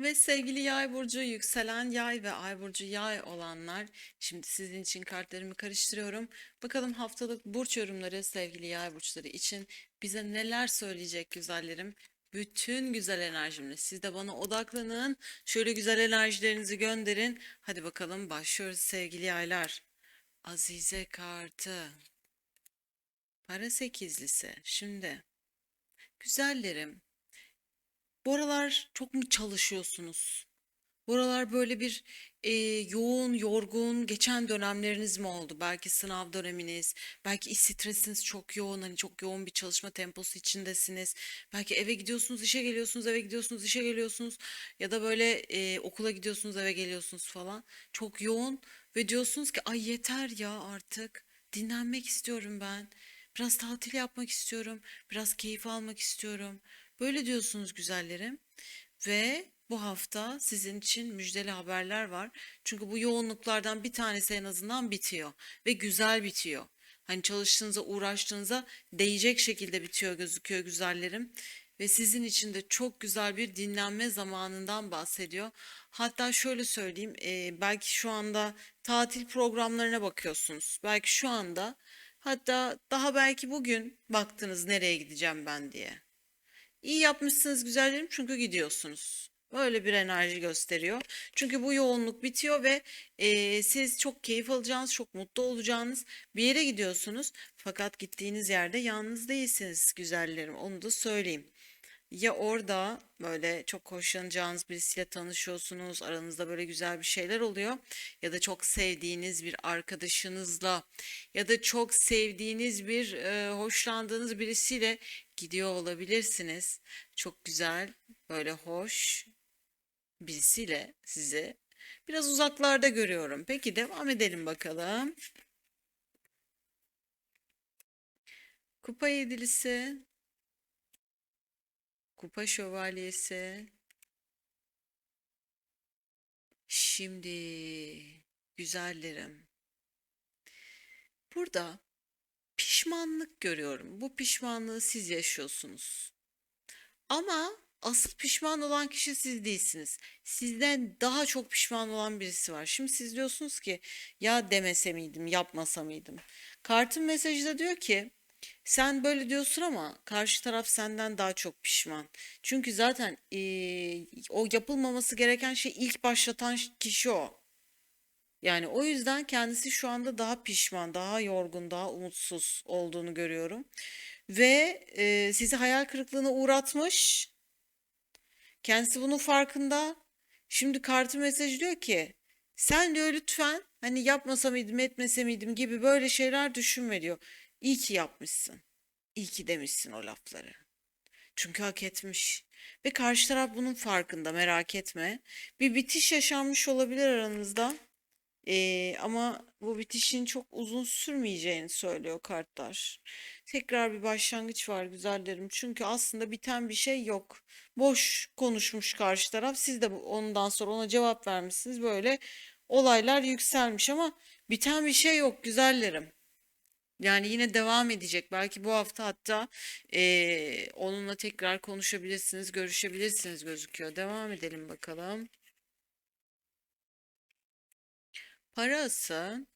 Ve sevgili yay burcu, yükselen yay ve ay burcu yay olanlar, şimdi sizin için kartlarımı karıştırıyorum. Bakalım haftalık burç yorumları sevgili yay burçları için bize neler söyleyecek güzellerim. Bütün güzel enerjimle siz de bana odaklanın. Şöyle güzel enerjilerinizi gönderin. Hadi bakalım başlıyoruz sevgili yaylar. Azize kartı. Para sekizlisi. Şimdi güzellerim. Bu aralar çok mu çalışıyorsunuz? Bu aralar böyle bir e, yoğun, yorgun geçen dönemleriniz mi oldu? Belki sınav döneminiz, belki iş stresiniz çok yoğun, hani çok yoğun bir çalışma temposu içindesiniz. Belki eve gidiyorsunuz, işe geliyorsunuz, eve gidiyorsunuz, işe geliyorsunuz ya da böyle e, okula gidiyorsunuz, eve geliyorsunuz falan. Çok yoğun ve diyorsunuz ki ay yeter ya artık. Dinlenmek istiyorum ben. Biraz tatil yapmak istiyorum. Biraz keyif almak istiyorum. Böyle diyorsunuz güzellerim. Ve bu hafta sizin için müjdeli haberler var. Çünkü bu yoğunluklardan bir tanesi en azından bitiyor. Ve güzel bitiyor. Hani çalıştığınıza, uğraştığınıza değecek şekilde bitiyor gözüküyor güzellerim. Ve sizin için de çok güzel bir dinlenme zamanından bahsediyor. Hatta şöyle söyleyeyim, e, belki şu anda tatil programlarına bakıyorsunuz. Belki şu anda, hatta daha belki bugün baktınız nereye gideceğim ben diye. İyi yapmışsınız güzellerim çünkü gidiyorsunuz. Böyle bir enerji gösteriyor. Çünkü bu yoğunluk bitiyor ve eee, siz çok keyif alacağınız, çok mutlu olacağınız bir yere gidiyorsunuz. Fakat gittiğiniz yerde yalnız değilsiniz güzellerim. Onu da söyleyeyim. Ya orada böyle çok hoşlanacağınız birisiyle tanışıyorsunuz, aranızda böyle güzel bir şeyler oluyor ya da çok sevdiğiniz bir arkadaşınızla ya da çok sevdiğiniz bir e, hoşlandığınız birisiyle gidiyor olabilirsiniz. Çok güzel, böyle hoş birisiyle sizi biraz uzaklarda görüyorum. Peki devam edelim bakalım. Kupa yedilisi, kupa şövalyesi. Şimdi güzellerim. Burada pişmanlık görüyorum. Bu pişmanlığı siz yaşıyorsunuz. Ama asıl pişman olan kişi siz değilsiniz. Sizden daha çok pişman olan birisi var. Şimdi siz diyorsunuz ki ya demese miydim, yapmasa mıydım? Kartın mesajı da diyor ki sen böyle diyorsun ama karşı taraf senden daha çok pişman. Çünkü zaten eee, o yapılmaması gereken şey ilk başlatan kişi o. Yani o yüzden kendisi şu anda daha pişman, daha yorgun, daha umutsuz olduğunu görüyorum. Ve e, sizi hayal kırıklığına uğratmış. Kendisi bunun farkında. Şimdi kartı mesajı diyor ki sen diyor lütfen hani yapmasa mıydım etmese miydim gibi böyle şeyler düşünme diyor. İyi ki yapmışsın. İyi ki demişsin o lafları. Çünkü hak etmiş. Ve karşı taraf bunun farkında merak etme. Bir bitiş yaşanmış olabilir aranızda. Ee, ama bu bitişin çok uzun sürmeyeceğini söylüyor kartlar. Tekrar bir başlangıç var güzellerim. Çünkü aslında biten bir şey yok. Boş konuşmuş karşı taraf. Siz de ondan sonra ona cevap vermişsiniz. Böyle olaylar yükselmiş ama biten bir şey yok güzellerim. Yani yine devam edecek. Belki bu hafta hatta ee, onunla tekrar konuşabilirsiniz, görüşebilirsiniz gözüküyor. Devam edelim bakalım. Parası.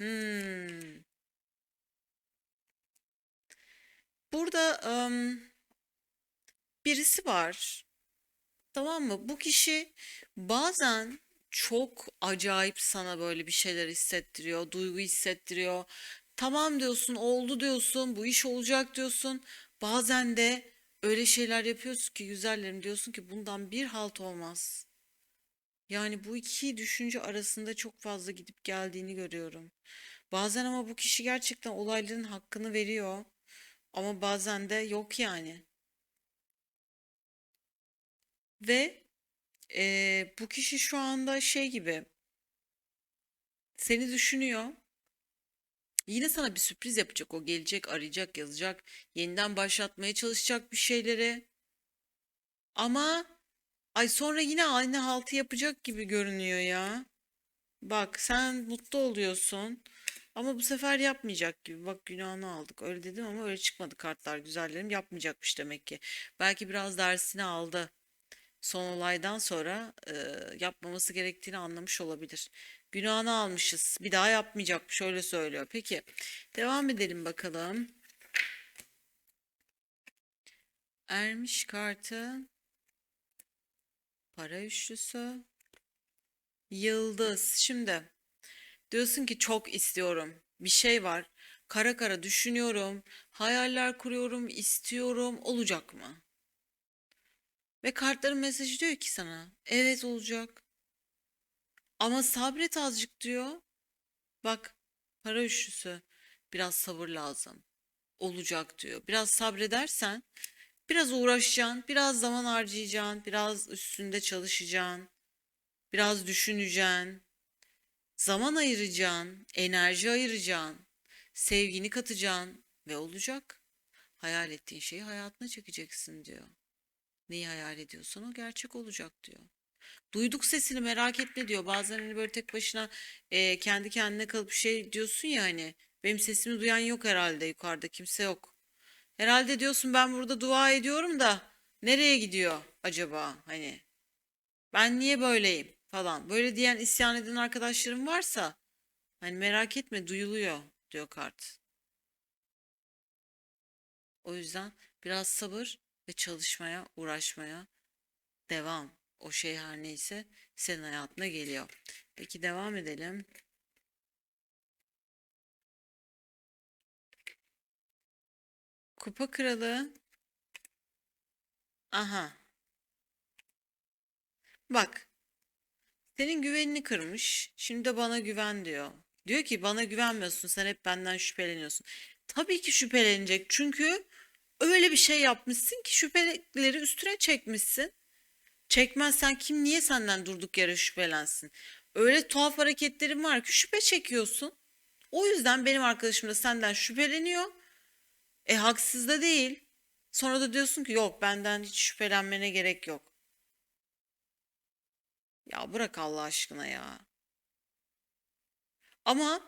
Hmm. Burada ım, birisi var. Tamam mı? Bu kişi bazen çok acayip sana böyle bir şeyler hissettiriyor, duygu hissettiriyor. Tamam diyorsun, oldu diyorsun, bu iş olacak diyorsun. Bazen de öyle şeyler yapıyorsun ki güzellerim diyorsun ki bundan bir halt olmaz. Yani bu iki düşünce arasında çok fazla gidip geldiğini görüyorum. Bazen ama bu kişi gerçekten olayların hakkını veriyor. Ama bazen de yok yani. Ve eee, bu kişi şu anda şey gibi seni düşünüyor. Yine sana bir sürpriz yapacak. O gelecek, arayacak, yazacak, yeniden başlatmaya çalışacak bir şeyleri. Ama ay sonra yine aynı haltı yapacak gibi görünüyor ya. Bak sen mutlu oluyorsun. Ama bu sefer yapmayacak gibi. Bak günahını aldık. Öyle dedim ama öyle çıkmadı kartlar güzellerim. Yapmayacakmış demek ki. Belki biraz dersini aldı. Son olaydan sonra e, yapmaması gerektiğini anlamış olabilir. Günahını almışız. Bir daha yapmayacakmış. Öyle söylüyor. Peki. Devam edelim bakalım. Ermiş kartı. Para üçlüsü. Yıldız. Şimdi diyorsun ki çok istiyorum. Bir şey var. Kara kara düşünüyorum. Hayaller kuruyorum. istiyorum. Olacak mı? Ve kartların mesajı diyor ki sana. Evet olacak. Ama sabret azıcık diyor. Bak para üçlüsü. Biraz sabır lazım. Olacak diyor. Biraz sabredersen biraz uğraşacaksın. Biraz zaman harcayacaksın. Biraz üstünde çalışacaksın. Biraz düşüneceksin. Zaman ayıracaksın, enerji ayıracaksın, sevgini katacaksın ve olacak. Hayal ettiğin şeyi hayatına çekeceksin diyor. Neyi hayal ediyorsan o gerçek olacak diyor. Duyduk sesini merak etme diyor. Bazen hani böyle tek başına e, kendi kendine kalıp şey diyorsun ya hani benim sesimi duyan yok herhalde yukarıda kimse yok. Herhalde diyorsun ben burada dua ediyorum da nereye gidiyor acaba hani ben niye böyleyim falan. Böyle diyen isyan eden arkadaşlarım varsa hani merak etme duyuluyor diyor kart. O yüzden biraz sabır ve çalışmaya, uğraşmaya devam. O şey her neyse senin hayatına geliyor. Peki devam edelim. Kupa kralı. Aha. Bak. Senin güvenini kırmış. Şimdi de bana güven diyor. Diyor ki bana güvenmiyorsun. Sen hep benden şüpheleniyorsun. Tabii ki şüphelenecek. Çünkü öyle bir şey yapmışsın ki şüpheleri üstüne çekmişsin. Çekmezsen kim niye senden durduk yere şüphelensin? Öyle tuhaf hareketlerin var ki şüphe çekiyorsun. O yüzden benim arkadaşım da senden şüpheleniyor. E haksız da değil. Sonra da diyorsun ki yok benden hiç şüphelenmene gerek yok. Ya bırak Allah aşkına ya. Ama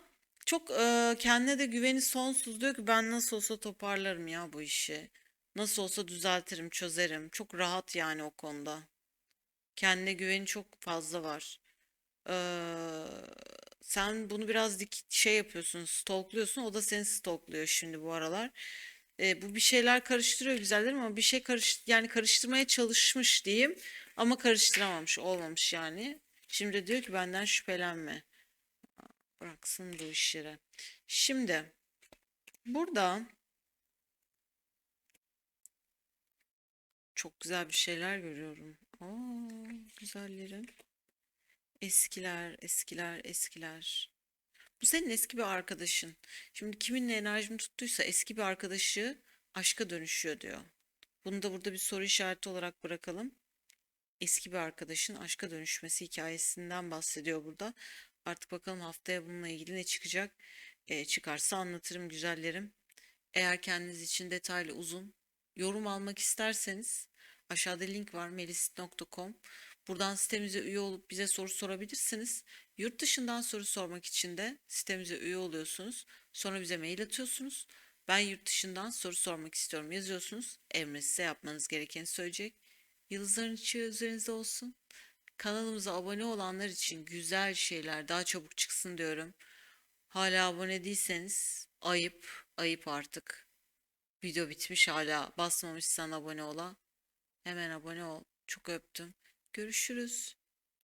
çok e, kendine de güveni sonsuz diyor ki ben nasıl olsa toparlarım ya bu işi. Nasıl olsa düzeltirim, çözerim. Çok rahat yani o konuda. Kendine güveni çok fazla var. Ee, sen bunu biraz dik şey yapıyorsun, stalkluyorsun. O da seni stalkluyor şimdi bu aralar. Ee, bu bir şeyler karıştırıyor güzellerim ama bir şey karış yani karıştırmaya çalışmış diyeyim ama karıştıramamış, olmamış yani. Şimdi diyor ki benden şüphelenme. Bıraksın bu işleri. Şimdi burada çok güzel bir şeyler görüyorum. Aa, güzellerim. Eskiler, eskiler, eskiler. Bu senin eski bir arkadaşın. Şimdi kiminle enerjim tuttuysa eski bir arkadaşı aşka dönüşüyor diyor. Bunu da burada bir soru işareti olarak bırakalım. Eski bir arkadaşın aşka dönüşmesi hikayesinden bahsediyor burada. Artık bakalım haftaya bununla ilgili ne çıkacak. Ee, çıkarsa anlatırım güzellerim. Eğer kendiniz için detaylı uzun yorum almak isterseniz aşağıda link var melis.com. Buradan sitemize üye olup bize soru sorabilirsiniz. Yurt dışından soru sormak için de sitemize üye oluyorsunuz. Sonra bize mail atıyorsunuz. Ben yurt dışından soru sormak istiyorum yazıyorsunuz. Emre size yapmanız gerekeni söyleyecek. Yıldızların ışığı üzerinizde olsun. Kanalımıza abone olanlar için güzel şeyler daha çabuk çıksın diyorum. Hala abone değilseniz ayıp, ayıp artık. Video bitmiş hala basmamışsan abone ola. Hemen abone ol. Çok öptüm. Görüşürüz.